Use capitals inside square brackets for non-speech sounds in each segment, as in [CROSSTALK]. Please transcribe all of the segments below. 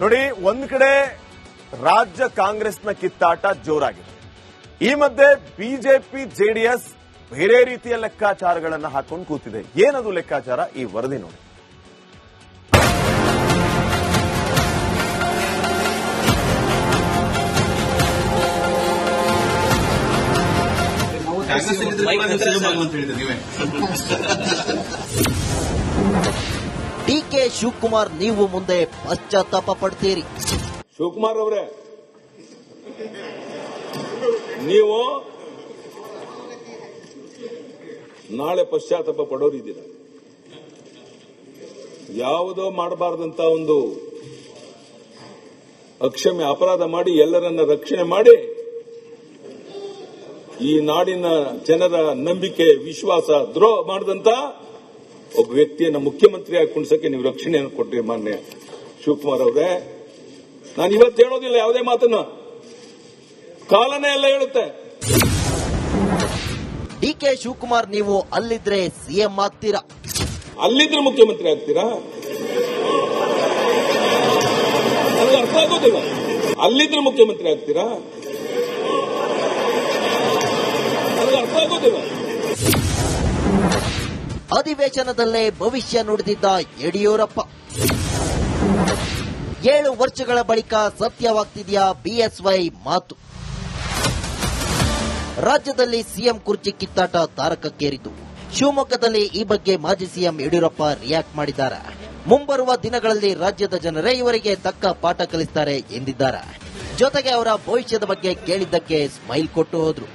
ನೋಡಿ, ಒಂದ್ ಕಡೆ ರಾಜ್ಯ ಕಾಂಗ್ರೆಸ್ನ ಕಿತ್ತಾಟ ಜೋರಾಗಿದೆ. ಈ ಮಧ್ಯೆ ಬಿಜೆಪಿ, ಜೆಡಿಎಸ್ ಬೇರೆ ರೀತಿಯ ಲೆಕ್ಕಾಚಾರಗಳನ್ನ ಹಾಕೊಂಡು ಕೂತಿದೆ. ಏನದು ಲೆಕ್ಕಾಚಾರ? ಈ ವರದಿ ನೋಡಿ. ಕಾಂಗ್ರೆಸ್ ಸಿಎಂ ಆಗುವಂತ ಡಿ ಕೆ ಶಿವಕುಮಾರ್, ನೀವು ಮುಂದೆ ಪಶ್ಚಾತ್ತಾಪ ಪಡ್ತೀರಿ. ಶಿವಕುಮಾರ್ ಅವರೇ, ನೀವು ನಾಳೆ ಪಶ್ಚಾತ್ತಾಪ ಪಡೋರಿದ್ದೀರ. ಯಾವುದೋ ಮಾಡಬಾರ್ದಂತ ಒಂದು ಅಕ್ಷಮ್ಯ ಅಪರಾಧ ಮಾಡಿ ಎಲ್ಲರನ್ನ ರಕ್ಷಣೆ ಮಾಡಿ ಈ ನಾಡಿನ ಜನರ ನಂಬಿಕೆ, ವಿಶ್ವಾಸ ದ್ರೋಹ ಮಾಡಿದಂತ ಒಬ್ಬ ವ್ಯಕ್ತಿಯನ್ನ ಮುಖ್ಯಮಂತ್ರಿಯಾಗಿ ಕುಣಿಸಕ್ಕೆ ನೀವು ರಕ್ಷಣೆಯನ್ನು ಕೊಟ್ಟಿರಿ ಮಾನ್ಯ ಶಿವಕುಮಾರ್ ಅವರೇ. ನಾನು ಇವತ್ತು ಹೇಳೋದಿಲ್ಲ ಯಾವುದೇ ಮಾತನ್ನು. ಕಾಲನೇ ಎಲ್ಲ ಹೇಳುತ್ತೆ. ಡಿ ಕೆ ಶಿವಕುಮಾರ್ ನೀವು ಅಲ್ಲಿದ್ರೆ ಸಿಎಂ ಆಗ್ತೀರಾ? ಅಲ್ಲಿದ್ರೆ ಮುಖ್ಯಮಂತ್ರಿ ಆಗ್ತೀರಾ? ನನಗೆ ಅರ್ಥ ಆಗೋದಿಲ್ಲ. ಅಲ್ಲಿದ್ರೆ ಮುಖ್ಯಮಂತ್ರಿ ಆಗ್ತೀರಾ? ನನಗೆ ಅರ್ಥ ಆಗೋದಿಲ್ಲ. ಅಧಿವೇಶನದಲ್ಲೇ ಭವಿಷ್ಯ ನುಡಿದಿದ್ದ ಯಡಿಯೂರಪ್ಪ. ಏಳು ವರ್ಷಗಳ ಬಳಿಕ ಸತ್ಯವಾಗ್ತಿದೆಯಾ ಬಿಎಸ್ವೈ ಮಾತು? ರಾಜ್ಯದಲ್ಲಿ ಸಿಎಂ ಕುರ್ಚಿ ಕಿತ್ತಾಟ ತಾರಕಕ್ಕೇರಿತು ಶಿವಮೊಗ್ಗದಲ್ಲಿ ಈ ಬಗ್ಗೆ ಮಾಜಿ ಸಿಎಂ ಯಡಿಯೂರಪ್ಪ ರಿಯಾಕ್ಟ್ ಮಾಡಿದ್ದಾರೆ. ಮುಂಬರುವ ದಿನಗಳಲ್ಲಿ ರಾಜ್ಯದ ಜನರೇ ಇವರಿಗೆ ತಕ್ಕ ಪಾಠ ಕಲಿಸ್ತಾರೆ ಎಂದಿದ್ದಾರೆ. ಜೊತೆಗೆ ಅವರ ಭವಿಷ್ಯದ ಬಗ್ಗೆ ಕೇಳಿದ್ದಕ್ಕೆ ಸ್ಮೈಲ್ ಕೊಟ್ಟು ಹೋದ್ರು.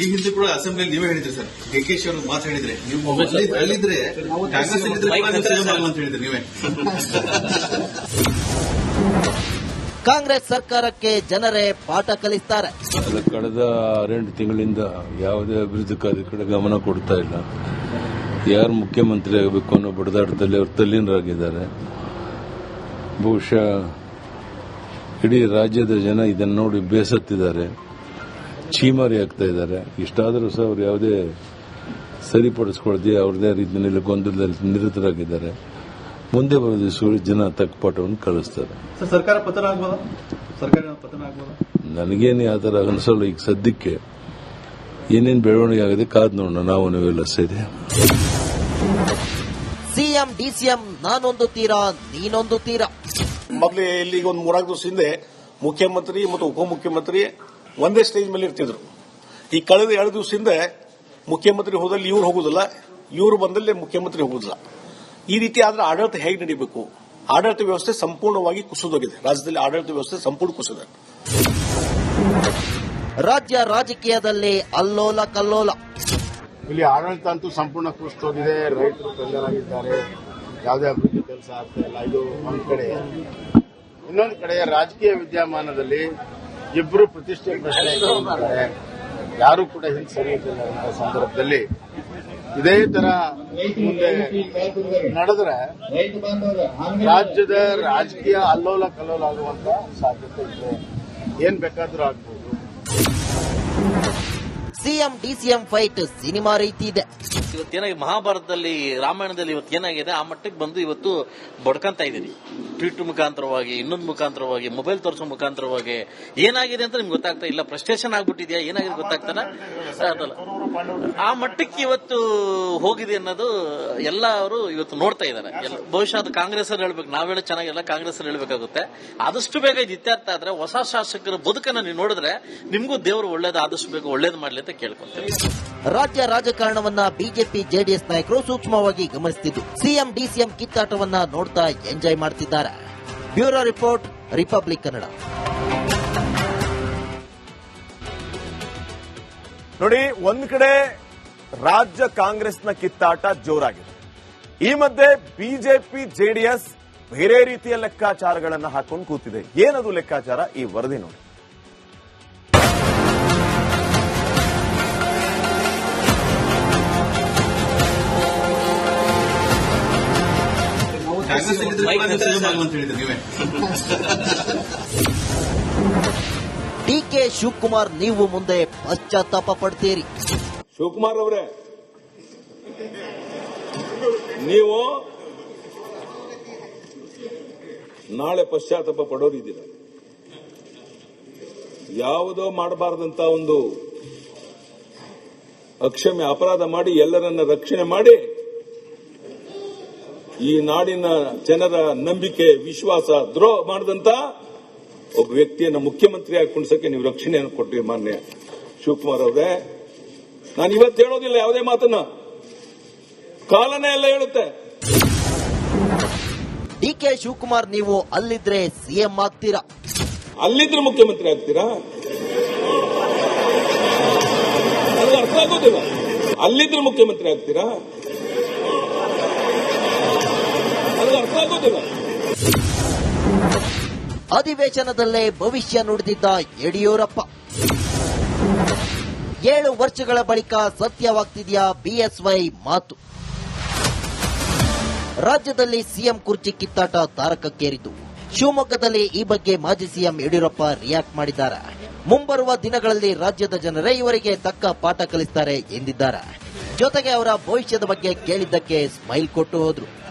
ಈ ಹಿಂದೆ ಕೂಡ ಅಸೆಂಬ್ಲಿ ನೀವೇ ಹೇಳಿದ್ರಿ ಸರ್. ಡಿ ಕೆ ಶಿ ಅವರು ಮಾತು ಹೇಳಿದ್ರೆ. ನೀವು ಅಲ್ಲಿ- ಅಲ್ಲಿದ್ರೆ ಕಾಂಗ್ರೆಸ್ ಅಂತ ಹೇಳಿದ್ರೆ ನೀವೇ. [LAUGHS] ಕಾಂಗ್ರೆಸ್ ಸರ್ಕಾರಕ್ಕೆ ಜನರೇ ಪಾಠ ಕಲಿಸ್ತಾರೆ. ಕಳೆದ ಎರಡು ತಿಂಗಳಿಂದ ಯಾವುದೇ ಅಭಿವೃದ್ಧಿ ಕಾರ್ಯ ಕಡೆ ಗಮನ ಕೊಡ್ತಾ ಇಲ್ಲ. ಯಾರು ಮುಖ್ಯಮಂತ್ರಿ ಆಗಬೇಕು ಅನ್ನೋ ಬಡದಾಟದಲ್ಲಿ ಅವರು ತಲ್ಲೀನರಾಗಿದ್ದಾರೆ. ಬಹುಶಃ ಇಡೀ ರಾಜ್ಯದ ಜನ ಇದನ್ನು ನೋಡಿ ಬೇಸತ್ತಿದ್ದಾರೆ. ಚೀಮಾರಿ ಆಗ್ತಾ ಇದ್ದಾರೆ. ಇಷ್ಟಾದರೂ ಸಹ ಅವರು ಯಾವುದೇ ಸರಿಪಡಿಸ್ಕೊಳ್ದೆ ಅವ್ರದೇ ರೀತಿಯಲ್ಲಿ ಗೊಂದಲದಲ್ಲಿ ನಿರತರಾಗಿದ್ದಾರೆ. ಮುಂದೆ ಬರೋ ದಿವಸಗಳು ಜನ ತಕ್ಕ ಪಾಠವನ್ನು ಕಳಿಸ್ತಾರೆ. ಸರ್ ಸರ್ಕಾರ ಪತನ ಆಗ್ಬೋದು? ಸರ್ಕಾರ ಪತನ ಆಗ್ಬೋದಾ? ನನಗೇನು ಆ ಥರ ಅನಿಸಲ್ಲ ಈಗ ಸದ್ಯಕ್ಕೆ. ಏನೇನು ಬೆಳವಣಿಗೆ ಆಗಿದೆ ಕಾದ್ ನೋಡೋಣ. ನಾವು ನೀವೆಲ್ಲ ಸೇರಿ. ಸಿಎಂ ಡಿಸಿಎಂ ನಾನೊಂದು ತೀರಾ ನೀನೊಂದು ತೀರಾ. ಮೊದಲೇ ಇಲ್ಲಿಗೆ ಒಂದು ಮೂರಾರು ದಿವಸ ಹಿಂದೆ ಮುಖ್ಯಮಂತ್ರಿ ಮತ್ತು ಉಪಮುಖ್ಯಮಂತ್ರಿ ಒಂದೇ ಸ್ಟೇಜ್ ಮೇಲೆ ಇರ್ತಿದ್ರು. ಈ ಕಳೆದ ಎರಡು ದಿವಸದಿಂದ ಹಿಂದೆ ಮುಖ್ಯಮಂತ್ರಿ ಹೋದಲ್ಲಿ ಇವ್ರು ಹೋಗುದಿಲ್ಲ ಇವರು ಬಂದಲ್ಲೇ ಮುಖ್ಯಮಂತ್ರಿ ಹೋಗುದಿಲ್ಲ. ಈ ರೀತಿ ಆದ್ರೆ ಆಡಳಿತ ಹೇಗೆ ನಡೀಬೇಕು? ಆಡಳಿತ ವ್ಯವಸ್ಥೆ ಸಂಪೂರ್ಣವಾಗಿ ಕುಸಿದೋಗಿದೆ. ರಾಜ್ಯದಲ್ಲಿ ಆಡಳಿತ ವ್ಯವಸ್ಥೆ ಸಂಪೂರ್ಣ ಕುಸಿದೆ ರಾಜ್ಯ ರಾಜಕೀಯದಲ್ಲಿ ಅಲ್ಲೋಲ ಕಲ್ಲೋಲ. ಇಲ್ಲಿ ಆಡಳಿತ ಅಂತೂ ಸಂಪೂರ್ಣ ಕುಸಿದೋಗಿದೆ. ರೈತರು ತೊಂದರೆಯಾಗಿದ್ದಾರೆ. ಯಾವುದೇ ಅಭಿವೃದ್ಧಿ ಕೆಲಸ ಆಗ್ತಾ ಇಲ್ಲ. ಇದು ಒಂದು ಕಡೆ. ಇನ್ನೊಂದು ಕಡೆ ರಾಜಕೀಯ ವಿದ್ಯಮಾನದಲ್ಲಿ ಇಬ್ಬರು ಪ್ರತಿಷ್ಠೆ ಪ್ರಶ್ನೆ ಯಾರು ಕೂಡ ಹಿಂದೆ ಸರಿಯುತ್ತಿಲ್ಲ ಅಂತ ಸಂದರ್ಭದಲ್ಲಿ. ಇದೇ ತರ ಮುಂದೆ ನಡೆದ್ರೆ ರಾಜ್ಯದ ರಾಜಕೀಯ ಅಲ್ಲೋಲ ಕಲ್ಲೋಲ ಆಗುವಂತ ಸಾಧ್ಯತೆ ಇದೆ. ಏನ್ ಬೇಕಾದ್ರೂ ಆಗ್ಬೋದು. ಸಿಎಂ, ಡಿಸಿಎಂ ಫೈಟ್ ಸಿನಿಮಾ ರೀತಿ ಇದೆ. ಇವತ್ತೇನಾಗಿ ಮಹಾಭಾರತದಲ್ಲಿ, ರಾಮಾಯಣದಲ್ಲಿ ಇವತ್ತು ಏನಾಗಿದೆ? ಆ ಮಟ್ಟಕ್ಕೆ ಬಂದು ಇವತ್ತು ಬಡ್ಕಂತ ಇದೀರಿ ಟ್ವೀಟ್ ಮುಖಾಂತರವಾಗಿ, ಇನ್ನೊಂದು ಮುಖಾಂತರವಾಗಿ ಮೊಬೈಲ್ ತೋರಿಸೋ ಮುಖಾಂತರವಾಗಿ. ಏನಾಗಿದೆ ಅಂತ ನಿಮ್ಗೆ ಗೊತ್ತಾಗ್ತಾ ಇಲ್ಲ? ಫ್ರಸ್ಟ್ರೇಷನ್ ಆಗ್ಬಿಟ್ಟಿದ್ಯಾ? ಏನಾಗಿದೆ ಗೊತ್ತಾಗ್ತಾನ? ಆ ಮಟ್ಟಕ್ಕೆ ಇವತ್ತು ಹೋಗಿದೆ ಅನ್ನೋದು ಎಲ್ಲ ಅವರು ಇವತ್ತು ನೋಡ್ತಾ ಇದ್ದಾರೆ. ಬಹುಶಃ ಅದು ಕಾಂಗ್ರೆಸ್ ಹೇಳ್ಬೇಕು. ನಾವೇಳ ಚೆನ್ನಾಗಿಲ್ಲ ಕಾಂಗ್ರೆಸ್ ಹೇಳ್ಬೇಕಾಗುತ್ತೆ. ಆದಷ್ಟು ಬೇಗ ಇದು ಇತ್ಯರ್ಥ ಆದ್ರೆ ಹೊಸ ಶಾಸಕರ ಬದುಕನ್ನ ನೀವು ನೋಡಿದ್ರೆ ನಿಮ್ಗೂ ದೇವರು ಒಳ್ಳೇದು, ಆದಷ್ಟು ಬೇಗ ಒಳ್ಳೇದು ಮಾಡ್ಲಿ ಅಂತ ಕೇಳ್ಕೊಂತೇವೆ. ರಾಜ್ಯ ರಾಜಕಾರಣವನ್ನ ಬಿಜೆಪಿ ಜೆಡಿಎಸ್ ನಾಯಕರು ಸೂಕ್ಷ್ಮವಾಗಿ ಗಮನಿಸುತ್ತಿದ್ದು ಸಿಎಂ ಡಿಸಿಎಂ ಕಿತ್ತಾಟವನ್ನ ನೋಡ್ತಾ ಎಂಜಾಯ್ ಮಾಡ್ತಿದ್ದಾರೆ. Bureau report Republic Kannada. ನೋಡಿ ಒಂದ್ ಕಡೆ ರಾಜ್ಯ ಕಾಂಗ್ರೆಸ್ನ ಕಿತ್ತಾಟ ಜೋರಾಗಿದೆ. ಈ ಮಧ್ಯೆ ಬಿಜೆಪಿ ಜೆಡಿಎಸ್ ಬೇರೆ ರೀತಿಯ ಲೆಕ್ಕಾಚಾರಗಳನ್ನು ಹಾಕೊಂಡು ಕೂತಿದೆ. ಏನದು ಲೆಕ್ಕಾಚಾರ? ಈ ವರದಿ ನೋಡಿ. ಡಿ ಕೆ ಶಿವಕುಮಾರ್ ನೀವು ಮುಂದೆ ಪಶ್ಚಾತ್ತಾಪ ಪಡ್ತೀರಿ. ಶಿವಕುಮಾರ್ ಅವರೇ ನೀವು ನಾಳೆ ಪಶ್ಚಾತ್ತಾಪ ಪಡೋರಿದ್ದೀರ ಯಾವುದೋ ಮಾಡಬಾರ್ದಂತ ಒಂದು ಅಕ್ಷಮ್ಯ ಅಪರಾಧ ಮಾಡಿ ಎಲ್ಲರನ್ನ ರಕ್ಷಣೆ ಮಾಡಿ ಈ ನಾಡಿನ ಜನರ ನಂಬಿಕೆ ವಿಶ್ವಾಸ ದ್ರೋಹ ಮಾಡಿದಂತ ಒಬ್ಬ ವ್ಯಕ್ತಿಯನ್ನು ಮುಖ್ಯಮಂತ್ರಿಯಾಗಿ ಕುಣಿಸಕ್ಕೆ ನೀವು ರಕ್ಷಣೆಯನ್ನು ಕೊಟ್ಟಿರಿ ಮಾನ್ಯ ಶಿವಕುಮಾರ್ ಅವರೇ. ನಾನು ಇವತ್ತು ಹೇಳೋದಿಲ್ಲ ಯಾವುದೇ ಮಾತನ್ನ. ಕಾಲನೇ ಎಲ್ಲ ಹೇಳುತ್ತೆ. ಡಿ ಕೆ ಶಿವಕುಮಾರ್ ನೀವು ಅಲ್ಲಿದ್ರೆ ಸಿಎಂ ಆಗ್ತೀರಾ? ಅಲ್ಲಿದ್ರೆ ಮುಖ್ಯಮಂತ್ರಿ ಆಗ್ತೀರಾ? ಅರ್ಥ ಆಗೋದಿಲ್ಲ. ಅಲ್ಲಿದ್ರೆ ಮುಖ್ಯಮಂತ್ರಿ ಆಗ್ತೀರಾ? ಅಧಿವೇಶನದಲ್ಲೇ ಭವಿಷ್ಯ ನುಡಿದಿದ್ದ ಯಡಿಯೂರಪ್ಪ. ಏಳು ವರ್ಷಗಳ ಬಳಿಕ ಸತ್ಯವಾಗ್ತಿದೆಯಾ ಬಿಎಸ್ವೈ ಮಾತು. ರಾಜ್ಯದಲ್ಲಿ ಸಿಎಂ ಕುರ್ಚಿ ಕಿತ್ತಾಟ ತಾರಕಕ್ಕೇರಿತು ಶಿವಮೊಗ್ಗದಲ್ಲಿ ಈ ಬಗ್ಗೆ ಮಾಜಿ ಸಿಎಂ ಯಡಿಯೂರಪ್ಪ ರಿಯಾಕ್ಟ್ ಮಾಡಿದ್ದಾರೆ. ಮುಂಬರುವ ದಿನಗಳಲ್ಲಿ ರಾಜ್ಯದ ಜನರೇ ಇವರಿಗೆ ತಕ್ಕ ಪಾಠ ಕಲಿಸ್ತಾರೆ ಎಂದಿದ್ದಾರೆ. ಜೊತೆಗೆ ಅವರ ಭವಿಷ್ಯದ ಬಗ್ಗೆ ಕೇಳಿದ್ದಕ್ಕೆ ಸ್ಮೈಲ್ ಕೊಟ್ಟು ಹೋದ್ರು.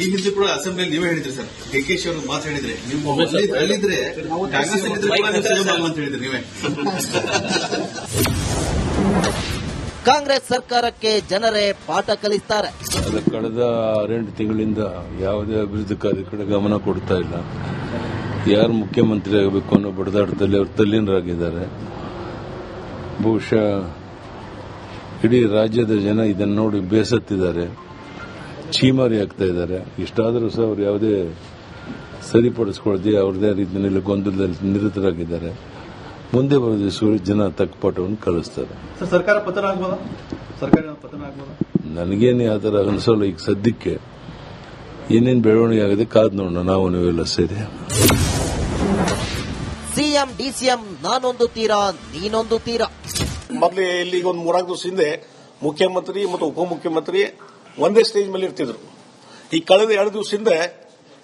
ಈ ಹಿಂದೆ ಕೂಡ ಅಸೆಂಬ್ಲಿ ನೀವೇ ಹೇಳಿದ್ರಿ ಸರ್. ಡಿ ಕೆ ಶಿ ಅವರು ಮಾತು ಹೇಳಿದ್ರೆ. ನೀವು ಅಲ್ಲಿ- ಅಲ್ಲಿದ್ರೆ ಕಾಂಗ್ರೆಸ್ ಅಂತ ಹೇಳಿದ್ರಿ ನೀವೇ. [LAUGHS] ಕಾಂಗ್ರೆಸ್ ಸರ್ಕಾರಕ್ಕೆ ಜನರೇ ಪಾಠ ಕಲಿಸ್ತಾರೆ. ಅದ ಕಳೆದ ಆರೆಂಟು ತಿಂಗಳಿಂದ ಯಾವುದೇ ಅಭಿವೃದ್ಧಿ ಕಾರ್ಯ ಕಡೆ ಗಮನ ಕೊಡ್ತಾ ಇಲ್ಲ. ಯಾರು ಮುಖ್ಯಮಂತ್ರಿ ಆಗಬೇಕು ಅನ್ನೋ ಬಡದಾಟದಲ್ಲಿ ಅವರು ತಲ್ಲೀನರಾಗಿದ್ದಾರೆ. ಬಹುಶಃ ಇಡೀ ರಾಜ್ಯದ ಜನ ಇದನ್ನು ನೋಡಿ ಬೇಸತ್ತಿದ್ದಾರೆ. ಚೀಮಾರಿ ಆಗ್ತಾ ಇದ್ದಾರೆ. ಇಷ್ಟಾದರೂ ಸಹ ಅವರು ಯಾವುದೇ ಸರಿಪಡಿಸ್ಕೊಳ್ದೆ ಅವ್ರದೇ ರೀತಿಯಲ್ಲಿ ಗೊಂದಲದಲ್ಲಿ ನಿರತರಾಗಿದ್ದಾರೆ. ಮುಂದೆ ಬರೋ ದಿವಸಗಳು ಜನ ತಕ್ಕ ಪಾಠವನ್ನು ಕಲಿಸ್ತಾರೆ. ಸರ್ ಸರ್ಕಾರ ಪತನ ಆಗ್ಬೋದಾ? ಸರ್ಕಾರ ಪತನ ನನಗೇನು ಯಾವ ಥರ ಅನಿಸೋಲ್ಲ ಈಗ ಸದ್ಯಕ್ಕೆ. ಏನೇನು ಬೆಳವಣಿಗೆ ಆಗಿದೆ ಕಾದ್ ನೋಡೋಣ. ನಾವು ನೀವೆಲ್ಲ ಸೇರಿ. ಸಿಎಂ ಡಿಸಿಎಂ ನಾನೊಂದು ತೀರಾ ನೀನೊಂದು ತೀರಾ. ಮೊದಲೇ ಇಲ್ಲಿಗೆ ಒಂದು ಮೂರಾರು ದಿವಸ ಹಿಂದೆ ಮುಖ್ಯಮಂತ್ರಿ ಮತ್ತು ಉಪಮುಖ್ಯಮಂತ್ರಿ ಒಂದೇ ಸ್ಟೇಜ್ ಮೇಲೆ ಇರ್ತಿದ್ರು. ಈ ಕಳೆದ ಎರಡು ದಿವಸದಿಂದ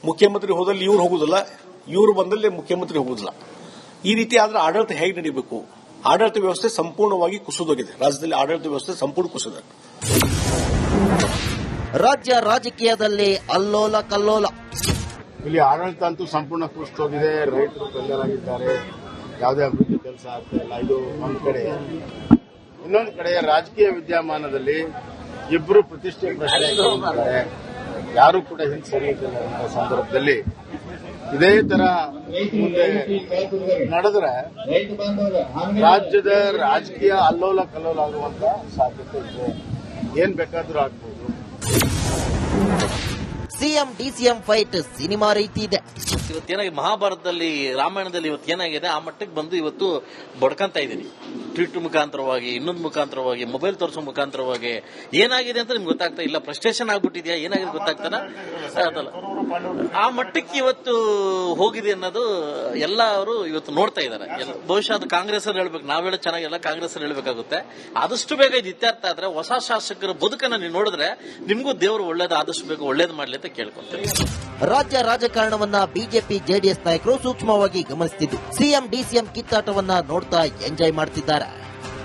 ಮುಖ್ಯಮಂತ್ರಿ ಹೋದಲ್ಲಿ ಇವ್ರು ಹೋಗುದಿಲ್ಲ ಇವರು ಬಂದಲ್ಲಿ ಮುಖ್ಯಮಂತ್ರಿ ಹೋಗುದಿಲ್ಲ. ಈ ರೀತಿ ಆದ್ರೆ ಆಡಳಿತ ಹೇಗೆ ನಡೀಬೇಕು? ಆಡಳಿತ ವ್ಯವಸ್ಥೆ ಸಂಪೂರ್ಣವಾಗಿ ಕುಸಿದೋಗಿದೆ. ರಾಜ್ಯದಲ್ಲಿ ಆಡಳಿತ ವ್ಯವಸ್ಥೆ ಸಂಪೂರ್ಣ ಕುಸಿದ. ರಾಜ್ಯ ರಾಜಕೀಯದಲ್ಲಿ ಅಲ್ಲೋಲ ಕಲ್ಲೋಲ. ಇಲ್ಲಿ ಆಡಳಿತ ಅಂತೂ ಸಂಪೂರ್ಣ ಕುಸಿದೋಗಿದೆ. ರೈತರು ತೊಂದರೆಯಾಗಿದ್ದಾರೆ. ಯಾವುದೇ ಅಭಿವೃದ್ಧಿ ಕೆಲಸ ಆಗ್ತಾ ಇಲ್ಲ. ಇದು ಒಂದು ಕಡೆ. ಇನ್ನೊಂದು ಕಡೆ ರಾಜಕೀಯ ವಿದ್ಯಮಾನದಲ್ಲಿ ಇಬ್ಬರು ಪ್ರತಿಷ್ಠೆ ಪ್ರಶ್ನೆ ಯಾರು ಕೂಡ ಹಿಂದೆ ಅಂತ ಸಂದರ್ಭದಲ್ಲಿ. ಇದೇ ತರ ಮುಂದೆ ನಡೆದ್ರೆ ರಾಜ್ಯದ ರಾಜಕೀಯ ಅಲ್ಲೋಲ ಕಲ್ಲೋಲ ಆಗುವಂತ ಸಾಧ್ಯತೆ ಇದೆ. ಏನ್ ಬೇಕಾದ್ರೂ ಆಗ್ಬೋದು. ಸಿಎಂ ಡಿಸಿಎಂ ಫೈಟ್ ಸಿನಿಮಾ ರೀತಿ ಇದೆ. ಇವತ್ತೇನಾಗಿ ಮಹಾಭಾರತದಲ್ಲಿ ರಾಮಾಯಣದಲ್ಲಿ ಇವತ್ತು ಏನಾಗಿದೆ? ಆ ಮಟ್ಟಕ್ಕೆ ಬಂದು ಇವತ್ತು ಬಡ್ಕಂತ ಇದ್ದೀರಿ. ಟ್ವೀಟ್ ಮುಖಾಂತರವಾಗಿ, ಇನ್ನೊಂದು ಮುಖಾಂತರವಾಗಿ, ಮೊಬೈಲ್ ತೋರಿಸೋ ಮುಖಾಂತರವಾಗಿ ಏನಾಗಿದೆ ಅಂತ ನಿಮ್ಗೆ ಗೊತ್ತಾಗ್ತಾ ಇಲ್ಲ? ಫ್ರಸ್ಟ್ರೇಷನ್ ಆಗ್ಬಿಟ್ಟಿದ್ಯಾ? ಏನಾಗಿದೆ ಗೊತ್ತಾಗ್ತಾನ ಆ ಮಟ್ಟಕ್ಕೆ ಇವತ್ತು ಹೋಗಿದೆ ಅನ್ನೋದು ಎಲ್ಲ ಅವರು ಇವತ್ತು ನೋಡ್ತಾ ಇದ್ದಾರೆ. ಬಹುಶಃ ಅದು ಕಾಂಗ್ರೆಸ್ ಅಲ್ಲಿ ಹೇಳ್ಬೇಕು. ನಾವ್ ಹೇಳೋ ಚೆನ್ನಾಗಿಲ್ಲ ಕಾಂಗ್ರೆಸ್ ಅಲ್ಲಿ ಹೇಳ್ಬೇಕಾಗುತ್ತೆ. ಆದಷ್ಟು ಬೇಗ ಇದು ಇತ್ಯರ್ಥ ಆದ್ರೆ ಹೊಸ ಶಾಸಕರ ಬದುಕನ್ನ ನೀವು ನೋಡಿದ್ರೆ ನಿಮ್ಗೂ ದೇವರು ಒಳ್ಳೇದು, ಆದಷ್ಟು ಬೇಗ ಒಳ್ಳೇದು ಮಾಡ್ಲಿ ಅಂತ ಕೇಳ್ಕೊತೀವಿ ರಾಜ್ಯ ರಾಜಕಾರಣವನ್ನ ಬಿಜೆಪಿ, ಜೆಡಿಎಸ್ ನಾಯಕರು ಸೂಕ್ಷ್ಮವಾಗಿ ಗಮನಿಸುತ್ತಿದ್ದು ಸಿಎಂ, ಡಿಸಿಎಂ ಕಿತ್ತಾಟವನ್ನ ನೋಡ್ತಾ ಎಂಜಾಯ್ ಮಾಡ್ತಿದ್ದಾರೆ.